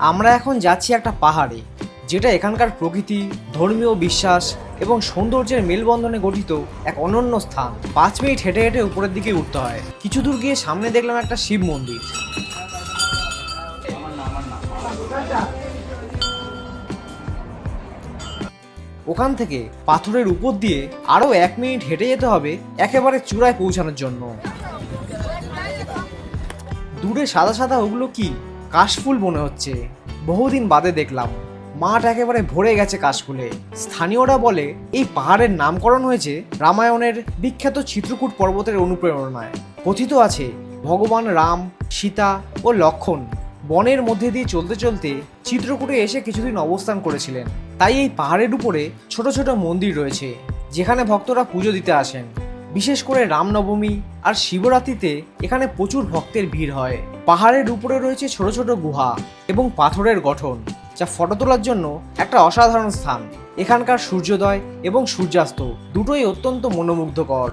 আমরা এখন যাচ্ছি একটা পাহাড়ে, যেটা এখানকার প্রকৃতি, ধর্মীয় বিশ্বাস এবং সৌন্দর্যের মেলবন্ধনে গঠিত এক অনন্য স্থান। পাঁচ মিনিট হেঁটে হেঁটে উপরের দিকে উঠতে হয়। কিছু দূর গিয়ে সামনে দেখলাম একটা শিব মন্দির। ওখান থেকে পাথরের উপর দিয়ে আরও এক মিনিট হেঁটে যেতে হবে একেবারে চূড়ায় পৌঁছানোর জন্য। দূরে সাদা সাদা ওগুলো কি? কাশফুল মনে হচ্ছে। বহুদিন বাদে দেখলাম, মাঠ একেবারে ভরে গেছে কাশফুলে। স্থানীয়রা বলে, এই পাহাড়ের নামকরণ হয়েছে রামায়ণের বিখ্যাত চিত্রকূট পর্বতের অনুপ্রেরণায়। কথিত আছে, ভগবান রাম, সীতা ও লক্ষণ বনের মধ্যে দিয়ে চলতে চলতে চিত্রকূটে এসে কিছুদিন অবস্থান করেছিলেন। তাই এই পাহাড়ের উপরে ছোট ছোট মন্দির রয়েছে, যেখানে ভক্তরা পুজো দিতে আসেন। বিশেষ করে রামনবমী আর শিবরাত্রিতে এখানে প্রচুর ভক্তের ভিড় হয়। পাহাড়ের উপরে রয়েছে ছোট ছোট গুহা এবং পাথরের গঠন, যা ফটো তোলার জন্য একটা অসাধারণ স্থান। এখানকার সূর্যোদয় এবং সূর্যাস্ত দুটোই অত্যন্ত মনোমুগ্ধকর।